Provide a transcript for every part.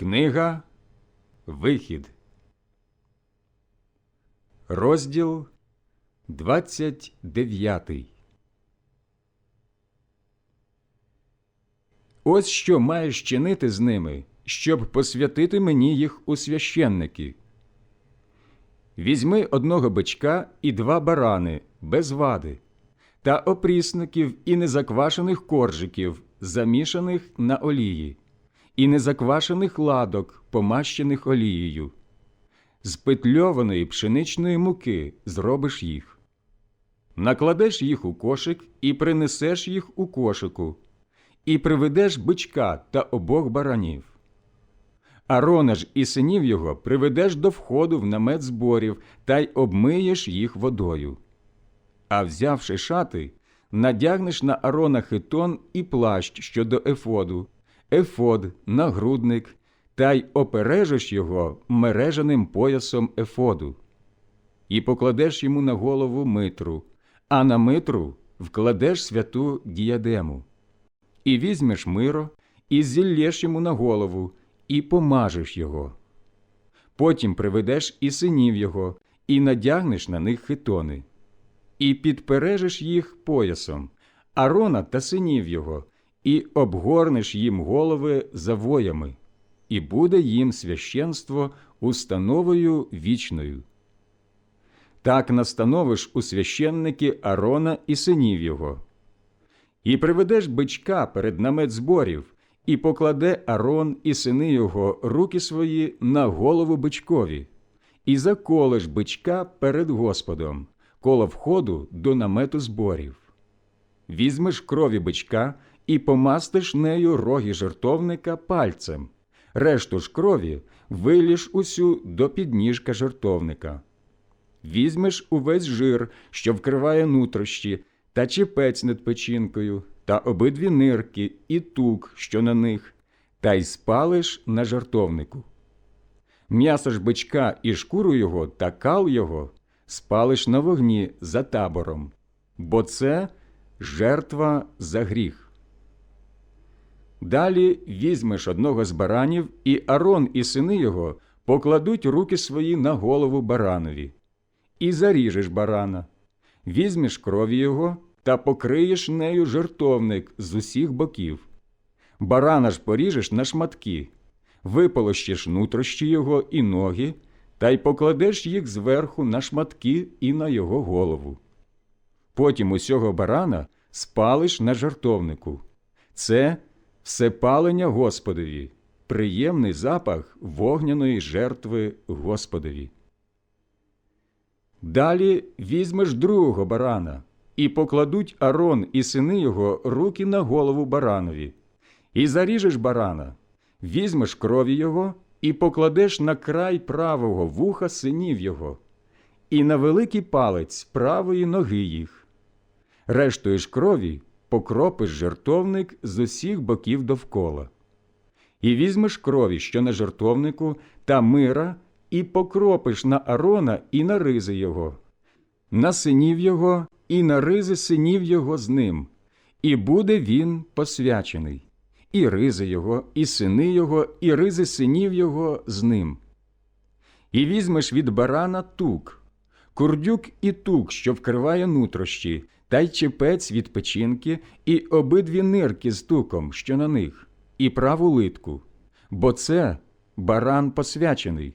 Книга Вихід, розділ 29. Ось що маєш чинити з ними, щоб посвятити мені їх у священники. Візьми одного бичка і два барани без вади, та опрісників і незаквашених коржиків, замішаних на олії, і незаквашених ладок, помащених олією. З петльованої пшеничної муки зробиш їх. Накладеш їх у кошик і принесеш їх у кошику, і приведеш бичка та обох баранів. Арона ж і синів його приведеш до входу в намет зборів та й обмиєш їх водою. А взявши шати, надягнеш на Арона хитон і плащ щодо ефоду, ефод, нагрудник, та й опережеш його мережаним поясом ефоду. І покладеш йому на голову митру, а на митру вкладеш святу діадему. І візьмеш миро, і зіллєш йому на голову, і помажеш його. Потім приведеш і синів його, і надягнеш на них хитони, і підпережеш їх поясом, Арона та синів його, і обгорнеш їм голови завоями, і буде їм священство установою вічною. Так настановиш у священники Арона і синів його. І приведеш бичка перед намет зборів, і покладе Арон і сини його руки свої на голову бичкові, і заколеш бичка перед Господом, коло входу до намету зборів. Візьмеш крові бичка і помастиш нею роги жертовника пальцем, решту ж крові виліш усю до підніжка жертовника. Візьмеш увесь жир, що вкриває нутрощі, та чепець над печінкою, та обидві нирки і тук, що на них, та й спалиш на жартовнику. М'ясо ж бичка і шкуру його та кал його спалиш на вогні за табором, бо це жертва за гріх. Далі візьмеш одного з баранів, і Арон і сини його покладуть руки свої на голову баранові, і заріжеш барана, візьмеш крові його та покриєш нею жертовник з усіх боків. Барана ж поріжеш на шматки, виполощиш нутрощі його і ноги, та й покладеш їх зверху на шматки і на його голову. Потім усього барана спалиш на жертовнику. Це всепалення Господові, приємний запах вогняної жертви Господові. Далі візьмеш другого барана, і покладуть Арон і сини його руки на голову баранові, і заріжеш барана, візьмеш крові його і покладеш на край правого вуха синів його, і на великий палець правої ноги їх. Рештою ж крові покропиш жертовник з усіх боків довкола. І візьмеш крові, що на жертовнику, та мира, і покропиш на Арона і на ризи його, на синів його і на ризи синів його з ним, і буде він посвячений, і ризи його, і сини його, і ризи синів його з ним. І візьмеш від барана тук, курдюк і тук, що вкриває нутрощі, та й чепець від печінки, і обидві нирки з туком, що на них, і праву литку, бо це баран посвячений.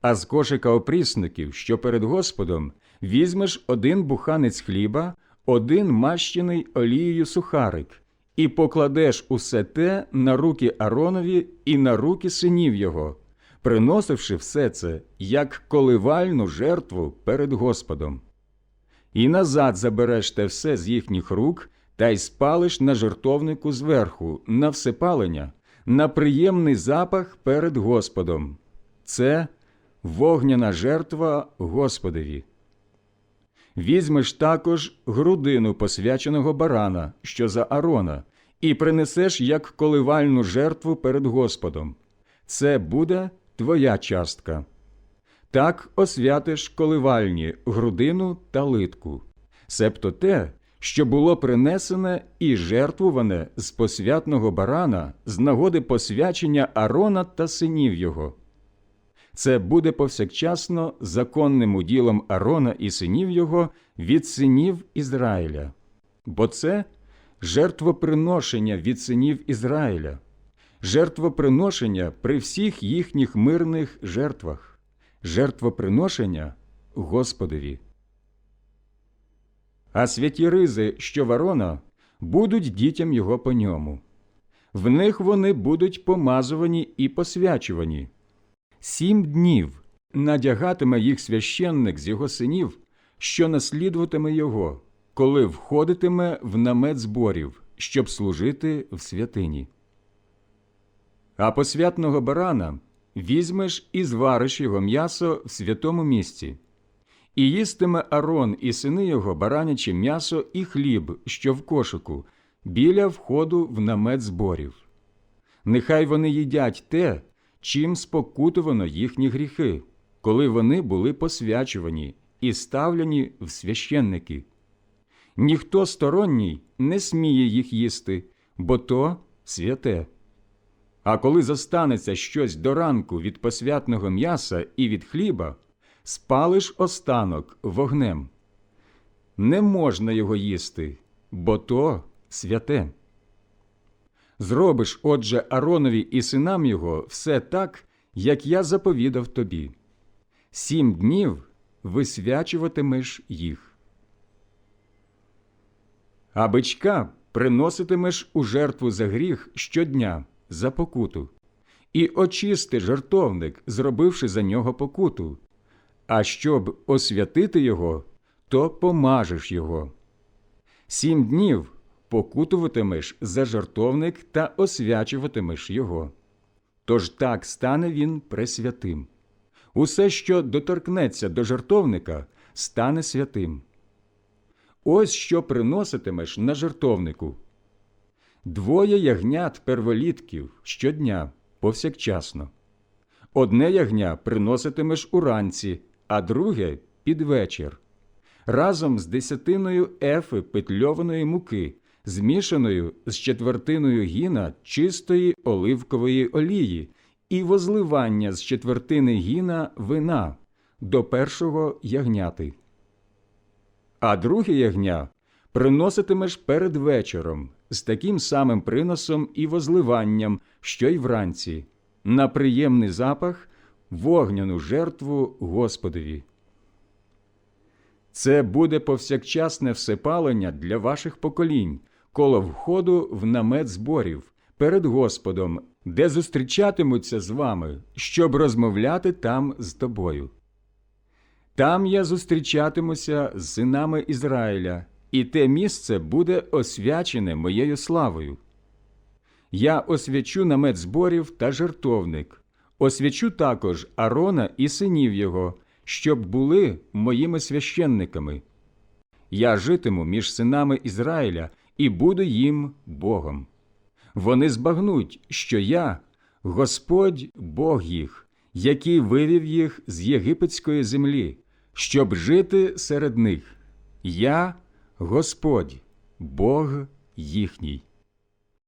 А з кошика опрісників, що перед Господом, візьмеш один буханець хліба, один мащений олією сухарик, і покладеш усе те на руки Аронові і на руки синів його, приносивши все це як коливальну жертву перед Господом. І назад забереш те все з їхніх рук та й спалиш на жертовнику зверху, на всепалення, на приємний запах перед Господом. Це вогняна жертва Господові. Візьмеш також грудину посвяченого барана, що за Арона, і принесеш як коливальну жертву перед Господом. Це буде твоя частка. Так освятиш коливальні грудину та литку, себто те, що було принесене і жертвуване з посвятного барана з нагоди посвячення Арона та синів його. Це буде повсякчасно законним уділом Арона і синів його від синів Ізраїля, бо це жертвоприношення від синів Ізраїля, жертвоприношення при всіх їхніх мирних жертвах, жертвоприношення Господові. А святі ризи, що ворона, будуть дітям його по ньому. В них вони будуть помазувані і посвячувані. Сім днів надягатиме їх священник з його синів, що наслідуватиме його, коли входитиме в намет зборів, щоб служити в святині. А посвятного барана візьмеш і звариш його м'ясо в святому місці. І їстиме Арон і сини його бараняче м'ясо і хліб, що в кошику, біля входу в намет зборів. Нехай вони їдять те, чим спокутувано їхні гріхи, коли вони були посвячувані і ставлені в священники. Ніхто сторонній не сміє їх їсти, бо то святе. А коли зостанеться щось до ранку від посвятного м'яса і від хліба, спалиш останок вогнем. Не можна його їсти, бо то святе. Зробиш, отже, Аронові і синам його все так, як я заповідав тобі. Сім днів висвячуватимеш їх. А бичка приноситимеш у жертву за гріх щодня за покуту, і очисти жертовник, зробивши за нього покуту. А щоб освятити його, то помажеш його. Сім днів покутуватимеш за жертовник та освячуватимеш його. Тож так стане він пресвятим. Усе, що доторкнеться до жертовника, стане святим. Ось що приноситимеш на жертовнику. Двоє ягнят перволітків щодня, повсякчасно. Одне ягня приноситимеш уранці, а друге під вечір. Разом з десятиною ефи петльованої муки, змішаною з четвертиною гіна чистої оливкової олії і возливання з четвертини гіна вина до першого ягняти. А друге ягня приноситимеш перед вечором з таким самим приносом і возливанням, що й вранці, на приємний запах вогняну жертву Господові. Це буде повсякчасне всепалення для ваших поколінь, коло входу в намет зборів перед Господом, де зустрічатимуться з вами, щоб розмовляти там з тобою. Там я зустрічатимуся з синами Ізраїля, і те місце буде освячене моєю славою. Я освячу намет зборів та жертовник, освячу також Арона і синів його, щоб були моїми священниками. Я житиму між синами Ізраїля і буду їм Богом. Вони збагнуть, що я Господь Бог їх, який вивів їх з єгипетської землі, щоб жити серед них. Я Господь, Бог їхній.